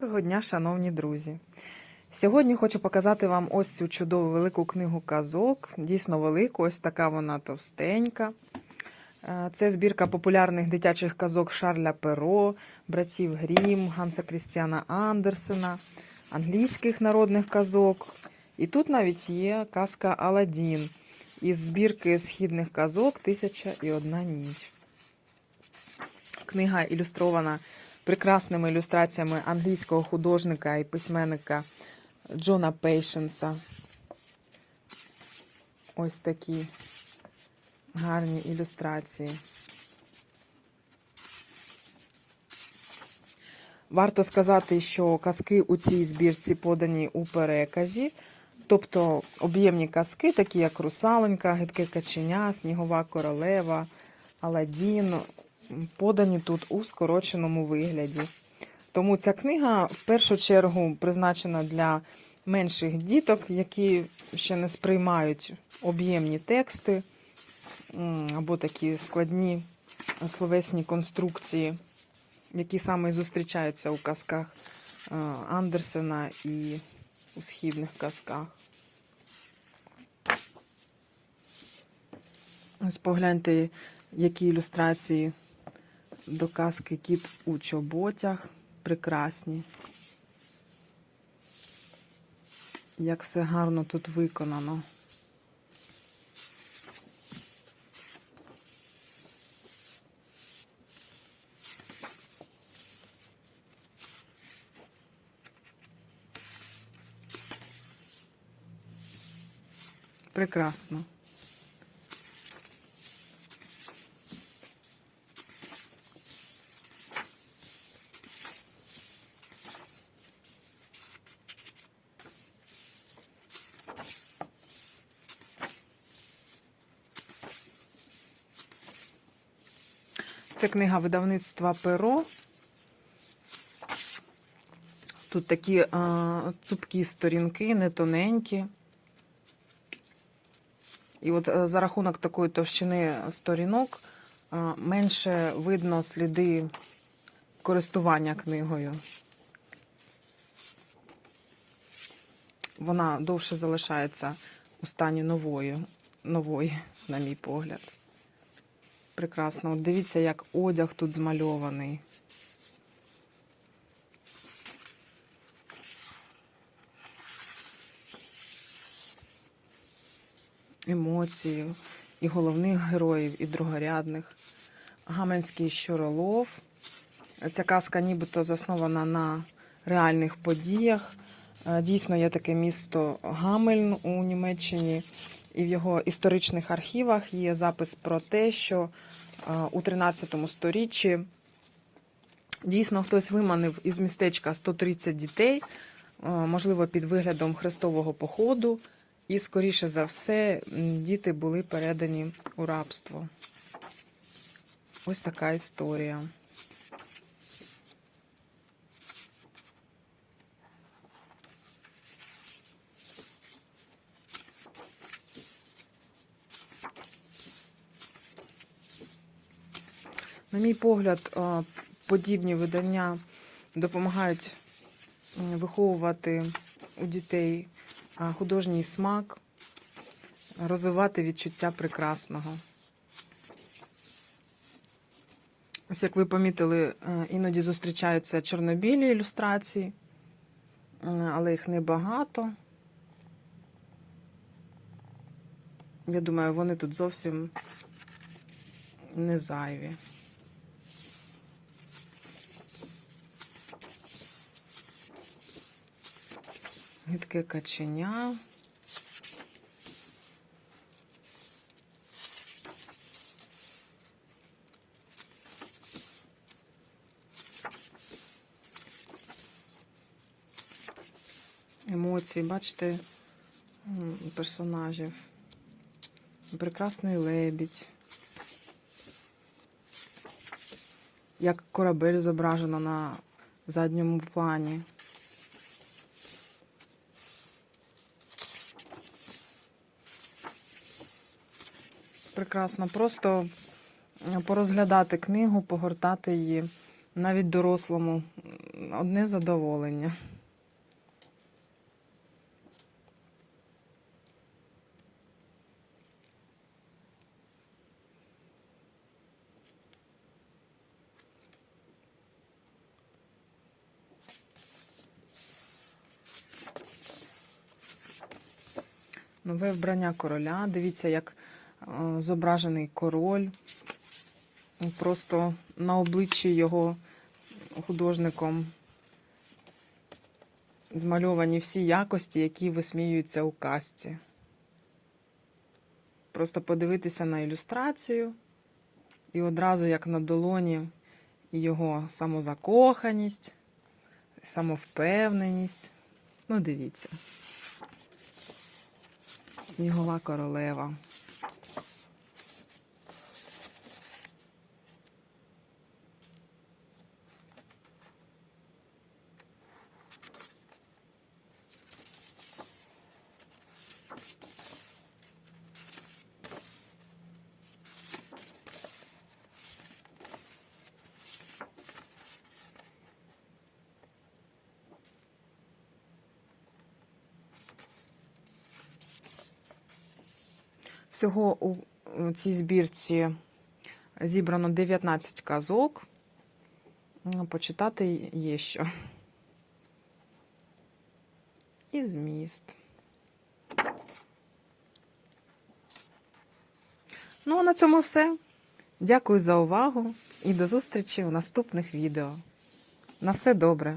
Доброго дня, шановні друзі! Сьогодні хочу показати вам ось цю чудову велику книгу казок. Дійсно велику, ось така вона товстенька. Е, Це збірка популярних дитячих казок Шарля Перо, братів Грім, Ганса Крістіана Андерсена, англійських народних казок. І тут навіть є казка Аладдін із збірки східних казок Тисяча і одна ніч. Книга ілюстрована прекрасними ілюстраціями англійського художника і письменника Джона Пейшенса. Ось такі гарні ілюстрації. Варто сказати, що казки у цій збірці подані у переказі, тобто об'ємні казки, такі як Русаленька, Гидке каченя, Снігова королева, Аладдін, подані тут у скороченому вигляді. Тому ця книга в першу чергу призначена для менших діток, які ще не сприймають об'ємні тексти або такі складні словесні конструкції, які саме зустрічаються у казках е, Андерсена і у східних казках. Ось погляньте, які ілюстрації до казки Кіт у чоботях. Прекрасні. Як все гарно тут виконано. Прекрасно. Це книга видавництва Перо. Тут такі а, цупкі сторінки, не тоненькі. І от е, за рахунок такої товщини сторінок а, менше видно сліди користування книгою. Вона довше залишається у стані нової, нової, на мій погляд. Прекрасно. От дивіться, як одяг тут змальований. Емоції і головних героїв, і другорядних. Гамельський щуролов. Ця казка нібито заснована на реальних подіях. Е, Дійсно, є таке місто Гамельн у Німеччині, і в його історичних архівах є запис про те, що е, у 13 сторіччі дійсно хтось виманив із містечка 130 дітей, е, можливо, під виглядом хрестового походу, і, скоріше за все, діти були передані у рабство. Ось така історія. На мій погляд, е, подібні видання допомагають виховувати у дітей художній смак, розвивати відчуття прекрасного. Ось як ви помітили, е, іноді зустрічаються чорнобілі ілюстрації, але їх небагато. Я думаю, вони тут зовсім не зайві. Гидке каченя. Емоції, бачите, персонажів. Прекрасний лебідь. Як корабель зображено на задньому плані. Прекрасно. Просто порозглядати книгу, погортати її навіть дорослому одне задоволення. Нове вбрання короля. Дивіться, як е, зображений король. Просто на обличчі його художником змальовані всі якості, які висміюються у казці. Просто подивитися на ілюстрацію, і одразу, як на долоні, його самозакоханість, самовпевненість. Ну, дивіться. Снігова королева. Всього у цій збірці зібрано 19 казок. Ну, Почитати є що. І зміст. Ну, а на цьому все. Дякую за увагу і до зустрічі у наступних відео. На все добре!